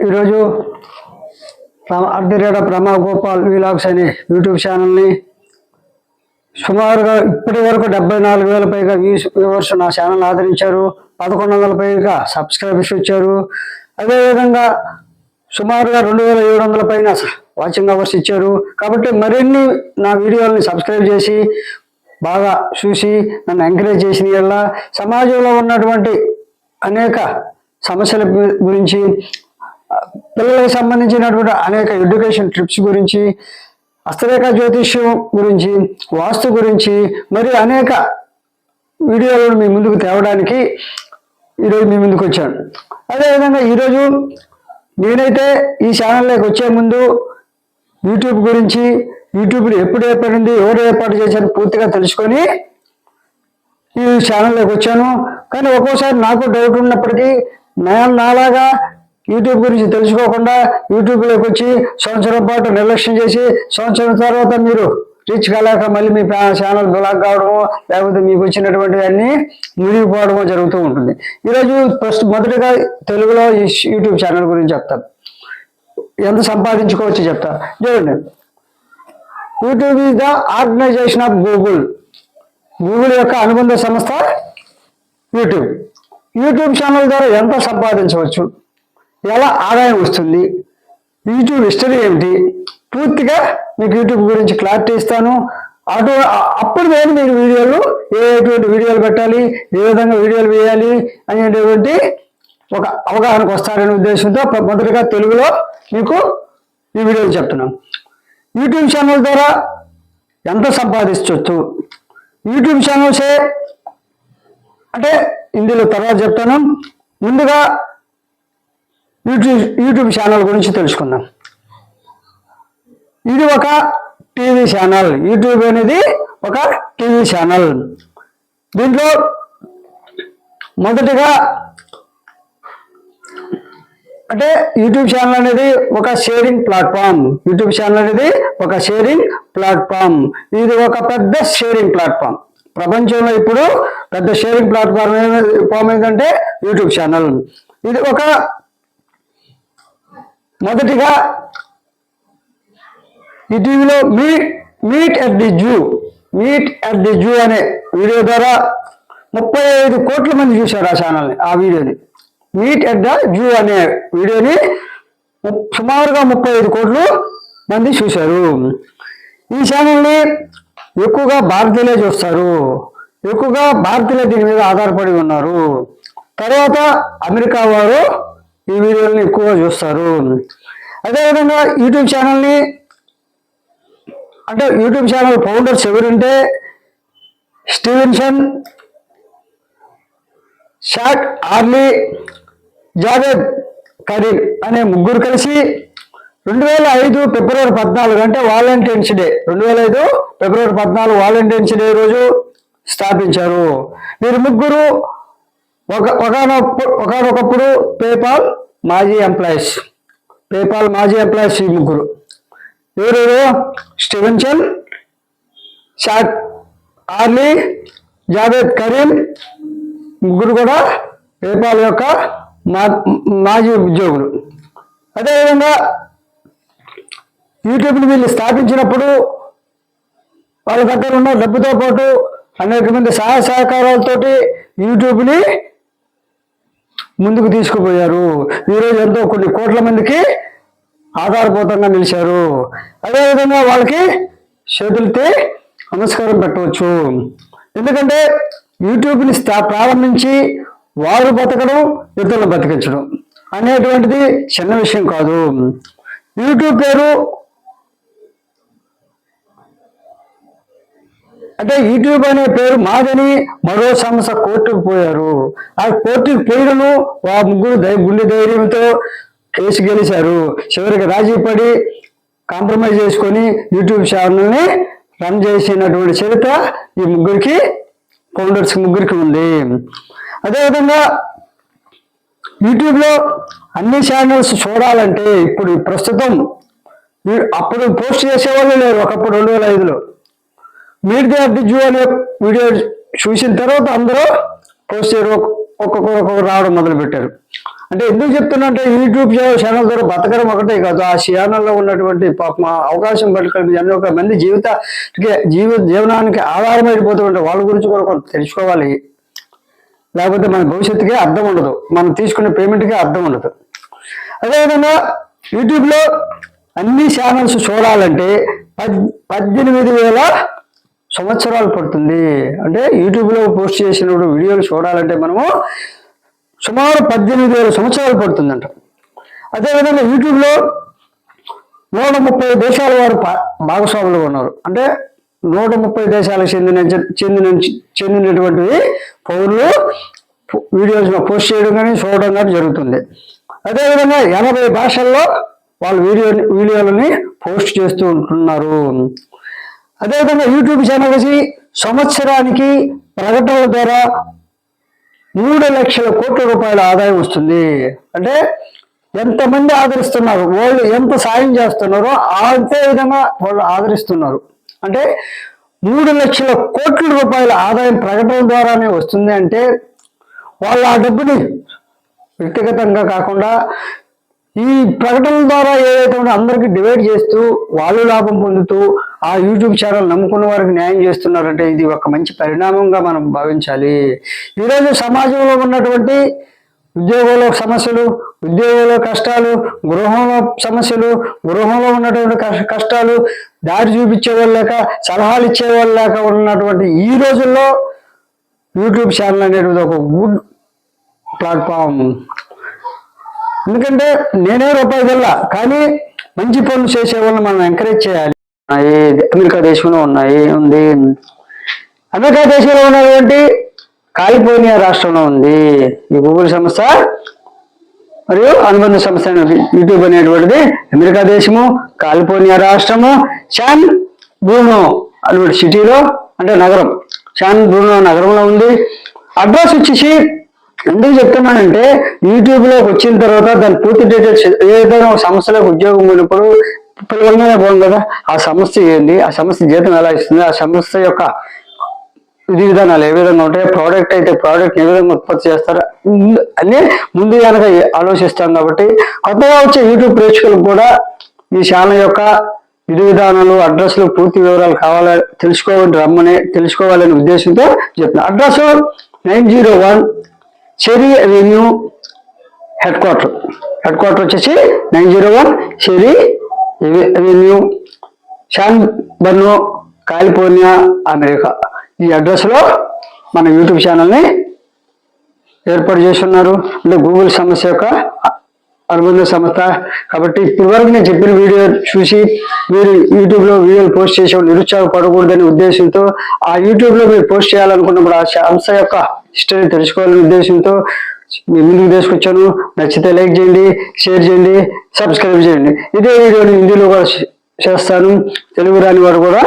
ఈరోజు ప్రమ- అడ్డిరేడ ప్రమా గోపాల్ వీలాగ్స్ అనే యూట్యూబ్ ఛానల్ని సుమారుగా ఇప్పటి వరకు డెబ్బై నాలుగు వేల పైగా వ్యూస్ వ్యూవర్స్ నా ఛానల్ ఆదరించారు. పదకొండు వందల పైగా సబ్స్క్రైబర్స్ ఇచ్చారు అదేవిధంగా సుమారుగా రెండు వేల ఏడు వందల పైన వాచింగ్ అవర్స్ ఇచ్చారు. కాబట్టి మరిన్ని నా వీడియోలని సబ్స్క్రైబ్ చేసి బాగా చూసి నన్ను ఎంకరేజ్ చేసిన వల్ల సమాజంలో ఉన్నటువంటి అనేక సమస్యల గురించి పిల్లలకు సంబంధించినటువంటి అనేక ఎడ్యుకేషన్ ట్రిప్స్ గురించి హస్తరేఖ జ్యోతిష్యం గురించి వాస్తు గురించి మరి అనేక వీడియోలను మీ ముందుకు తేవడానికి ఈరోజు మీ ముందుకు వచ్చాను. అదేవిధంగా ఈరోజు నేనైతే ఈ ఛానల్లోకి వచ్చే ముందు యూట్యూబ్ గురించి యూట్యూబ్లో ఎప్పుడు ఏర్పడింది ఎవరు ఏర్పాటు చేశారు పూర్తిగా తెలుసుకొని ఈ ఛానల్లోకి వచ్చాను. కానీ ఒక్కోసారి నాకు డౌట్ ఉన్నప్పటికీ నేను నాలాగా యూట్యూబ్ గురించి తెలుసుకోకుండా యూట్యూబ్లోకి వచ్చి సంవత్సరం పాటు నిర్లక్ష్యం చేసి సంవత్సరం తర్వాత మీరు రీచ్ కాలేక మళ్ళీ మీ ఛానల్ బ్లాక్ కావడము లేకపోతే మీకు వచ్చినటువంటి అన్ని మునిగిపోవడము జరుగుతూ ఉంటుంది. ఈరోజు ఫస్ట్ మొదటిగా తెలుగులో యూట్యూబ్ ఛానల్ గురించి చెప్తాను. ఎంత సంపాదించుకోవచ్చు చెప్తా. చూడండి. YouTube is the organization of Google. Google యొక్క అనుబంధ సంస్థ యూట్యూబ్. యూట్యూబ్ ఛానల్ ద్వారా ఎంత సంపాదించవచ్చు? ఎలా ఆదాయం వస్తుంది. యూట్యూబ్ హిస్టరీ ఏమిటి? పూర్తిగా మీకు యూట్యూబ్ గురించి క్లారిటీ ఇస్తాను. అటు అప్పుడు నేను మీరు వీడియోలు ఏ ఎటువంటి వీడియోలు పెట్టాలి ఏ విధంగా వీడియోలు వేయాలి అనేటువంటి ఒక అవగాహనకు వస్తారనే ఉద్దేశంతో మొదటగా తెలుగులో మీకు ఈ వీడియోలు చెప్తున్నాం. యూట్యూబ్ ఛానల్ ద్వారా ఎంత సంపాదించవచ్చు యూట్యూబ్ ఛానల్సే అంటే ఇందులో తర్వాత చెప్తాను. ముందుగా యూట్యూబ్ యూట్యూబ్ ఛానల్ గురించి తెలుసుకుందాం. ఇది ఒక టీవీ ఛానల్ యూట్యూబ్ అనేది ఒక టీవీ ఛానల్ దీంట్లో మొదటిగా అంటే యూట్యూబ్ ఛానల్ అనేది ఒక షేరింగ్ ప్లాట్ఫామ్ యూట్యూబ్ ఛానల్ అనేది ఒక షేరింగ్ ప్లాట్ఫామ్ ఇది ఒక పెద్ద షేరింగ్ ప్లాట్ఫామ్ ప్రపంచంలో ఇప్పుడు పెద్ద షేరింగ్ ప్లాట్ఫామ్ ఫామ్ ఏంటంటే యూట్యూబ్ ఛానల్ ఇది ఒక మొదటిగా ఈ meet meet at the zoo meet at the zoo అనే వీడియో ద్వారా ముప్పై ఐదు కోట్ల మంది చూశారు ఆ ఛానల్ని ఆ వీడియోని. మీట్ అట్ ద జూ అనే వీడియోని ము- సుమారుగా ముప్పై ఐదు కోట్లు మంది చూశారు. ఈ ఛానల్ని ఎక్కువగా భారతీయులే చూస్తారు. ఎక్కువగా భారతీయులే దీని మీద ఆధారపడి ఉన్నారు. తర్వాత అమెరికా వారు ఈ వీడియోని ఎక్కువగా చూస్తారు. అదేవిధంగా యూట్యూబ్ ఛానల్ని అంటే యూట్యూబ్ ఛానల్ ఫౌండర్స్ ఎవరంటే Stevenson Chad Hurley Jawed Karim అనే ముగ్గురు కలిసి రెండు వేల ఐదు ఫిబ్రవరి పద్నాలుగు అంటే వాలంటైన్స్ డే రెండు వేల ఐదు ఫిబ్రవరి పద్నాలుగు వాలంటైన్స్ డే రోజు స్థాపించారు. వీరు ముగ్గురు ఒకనొకప్పుడు పేపాల్ మాజీ ఎంప్లాయీస్. పేపాల్ మాజీ ఎంప్లాయీస్ ఈ ముగ్గురు. ఎవరు Stevenson Chad Hurley Jawed Karim ముగ్గురు కూడా పేపాల్ యొక్క మా మాజీ ఉద్యోగులు. అదేవిధంగా యూట్యూబ్ని వీళ్ళు స్థాపించినప్పుడు వాళ్ళ దగ్గర ఉన్న డబ్బుతో పాటు అనేక మంది సహాయ సహకారాలతోటి యూట్యూబ్ని ముందుకు తీసుకుపోయారు. ఈరోజు ఎంతో కొన్ని కోట్ల మందికి ఆధారభూతంగా నిలిచారు. అదేవిధంగా వాళ్ళకి చేతులతో నమస్కారం పెట్టవచ్చు. ఎందుకంటే యూట్యూబ్ని స్థా ప్రారంభించి వారు బతకడం ఇతరులు బతికించడం అనేటువంటిది చిన్న విషయం కాదు. యూట్యూబ్ పేరు అంటే యూట్యూబ్ అనే పేరు మాదని మరో సంస్థ కోర్టుకు పోయారు. ఆ కోర్టుకు పోయినను ఆ ముగ్గురు గుండె ధైర్యంతో కేసు గెలిచారు. చివరికి రాజీ పడి కాంప్రమైజ్ చేసుకొని యూట్యూబ్ ఛానల్ని రన్ చేసినటువంటి చరిత్ర ఈ ముగ్గురికి ఫౌండర్స్ ముగ్గురికి ఉంది. అదేవిధంగా యూట్యూబ్లో అన్ని ఛానల్స్ చూడాలంటే ఇప్పుడు ప్రస్తుతం అప్పుడు పోస్ట్ చేసేవాళ్ళు లేరు ఒకప్పుడు రెండు వేల ఐదులో. మీట్ ది అట్ జూ అనే వీడియో చూసిన తర్వాత అందరూ పోస్ట్ చేయడం ఒక్కొక్కరు ఒక్కొక్కరు రావడం మొదలు పెట్టారు అంటే ఎందుకు చెప్తున్నా అంటే యూట్యూబ్ ఛానల్ ద్వారా బతకడం ఒకటే కాదు. ఆ ఛానల్లో ఉన్నటువంటి పాప అవకాశం పట్టుకొని ఎన్నో ఒక మంది జీవిత జీవ జీవనానికి ఆధారం అయిపోతుంటే వాళ్ళ గురించి కూడా కొంత తెలుసుకోవాలి. లేకపోతే మన భవిష్యత్తుకే అర్థం ఉండదు. మనం తీసుకునే పేమెంట్కి అర్థం ఉండదు. అదేవిధంగా యూట్యూబ్లో అన్ని ఛానల్స్ చూడాలంటే పద్ పద్దెనిమిది వేల సంవత్సరాలు పడుతుంది. అంటే యూట్యూబ్లో పోస్ట్ చేసినప్పుడు వీడియోలు చూడాలంటే మనము సుమారు పద్దెనిమిది వేల సంవత్సరాలు పడుతుందంట. అదేవిధంగా యూట్యూబ్లో నూట ముప్పై దేశాల వారు పా- భాగస్వాములుగా ఉన్నారు. అంటే నూట ముప్పై దేశాలకు చెందిన చెందిన చెందినటువంటివి పౌరులు వీడియోస్ పోస్ట్ చేయడం కానీ చూడడం కానీ జరుగుతుంది. అదేవిధంగా ఎనభై భాషల్లో వాళ్ళు వీడియో వీడియోలని పోస్ట్ చేస్తూ ఉంటున్నారు. అదేవిధంగా యూట్యూబ్ ఛానల్ వచ్చి సంవత్సరానికి ప్రకటనల ద్వారా మూడు లక్షల కోట్ల రూపాయల ఆదాయం వస్తుంది. అంటే ఎంతమంది ఆదరిస్తున్నారు? వాళ్ళు ఎంత సాయం చేస్తున్నారో అంతే విధంగా వాళ్ళు ఆదరిస్తున్నారు. అంటే మూడు లక్షల కోట్ల రూపాయల ఆదాయం ప్రకటన ద్వారానే వస్తుంది అంటే వాళ్ళు ఆ డబ్బుని వ్యక్తిగతంగా కాకుండా ఈ ప్రకటనల ద్వారా ఏదైతే ఉందో అందరికీ డివైడ్ చేస్తూ వాళ్ళు లాభం పొందుతూ ఆ యూట్యూబ్ ఛానల్ నమ్ముకున్న వారికి న్యాయం చేస్తున్నారంటే ఇది ఒక మంచి పరిణామంగా మనం భావించాలి. ఈరోజు సమాజంలో ఉన్నటువంటి ఉద్యోగంలో సమస్యలు ఉద్యోగంలో కష్టాలు గృహంలో సమస్యలు గృహంలో ఉన్నటువంటి కష్ట- కష్టాలు దారి చూపించే వాళ్ళు లేక సలహాలు ఇచ్చే వాళ్ళు లేక ఉన్నటువంటి ఈ రోజుల్లో యూట్యూబ్ ఛానల్ అనేది ఒక గుడ్ ప్లాట్ఫామ్ ఎందుకంటే నేనే రూపాయి వెళ్ళా కానీ మంచి పనులు చేసే వాళ్ళని మనం ఎంకరేజ్ చేయాలి. అమెరికా దేశంలో ఉన్నాయి ఉంది. అమెరికా దేశంలో ఉన్నటువంటి కాలిఫోర్నియా రాష్ట్రంలో ఉంది. ఈ గూగుల్ సంస్థ మరియు అనుబంధ సంస్థ యూట్యూబ్ అనేటువంటిది అమెరికా దేశము కాలిఫోర్నియా రాష్ట్రము శాన్ బ్రూనో అటువంటి సిటీలో అంటే నగరం. శాన్ బ్రూనో నగరంలో ఉంది. అడ్రస్ వచ్చేసి ఎందుకు చెప్తున్నానంటే యూట్యూబ్లోకి వచ్చిన తర్వాత దాని పూర్తి డీటెయిల్స్ ఏదైనా ఒక సంస్థలోకి ఉద్యోగం పోయినప్పుడు పిలవగానే పోను కదా. ఆ సంస్థ ఏంది? ఆ సంస్థ జీతం ఎలా ఇస్తుంది? ఆ సంస్థ యొక్క విధి విధానాలు ఏ విధంగా ఉంటాయి? ప్రోడక్ట్ అయితే ప్రోడక్ట్ ఏ విధంగా ఉత్పత్తి చేస్తారు? ముందు- ముందు కనుక ఆలోచిస్తాం కాబట్టి కొత్తగా వచ్చే యూట్యూబ్ ప్రేక్షకులకు కూడా ఈ ఛానల్ యొక్క విధి విధానాలు అడ్రస్లు పూర్తి వివరాలు కావాలి తెలుసుకోవాలని రమ్మని తెలుసుకోవాలనే ఉద్దేశంతో చెప్తున్నా. Address nine zero one cherry avenue headquarter headquarter వచ్చేసి nine zero one cherry avenue San Bruno California America ఈ అడ్రస్లో మన యూట్యూబ్ ఛానల్ని ఏర్పాటు చేస్తున్నారు. అంటే గూగుల్ సమస్య యొక్క అనుబంధ సంస్థ. కాబట్టి ఇప్పటి వరకు నేను చెప్పిన వీడియో చూసి మీరు యూట్యూబ్లో వీడియోలు పోస్ట్ చేసే నిరుత్సాహపడకూడదనే ఉద్దేశంతో ఆ యూట్యూబ్లో మీరు పోస్ట్ చేయాలనుకున్నప్పుడు ఆ సంస్థ యొక్క హిస్టరీ తెలుసుకోవాలనే ఉద్దేశంతో మీ ముందుకు తీసుకొచ్చాను. నచ్చితే లైక్ చేయండి షేర్ చేయండి సబ్స్క్రైబ్ చేయండి. ఇదే వీడియోని హిందీలో కూడా చేస్తాను. తెలుగు రాని వారు కూడా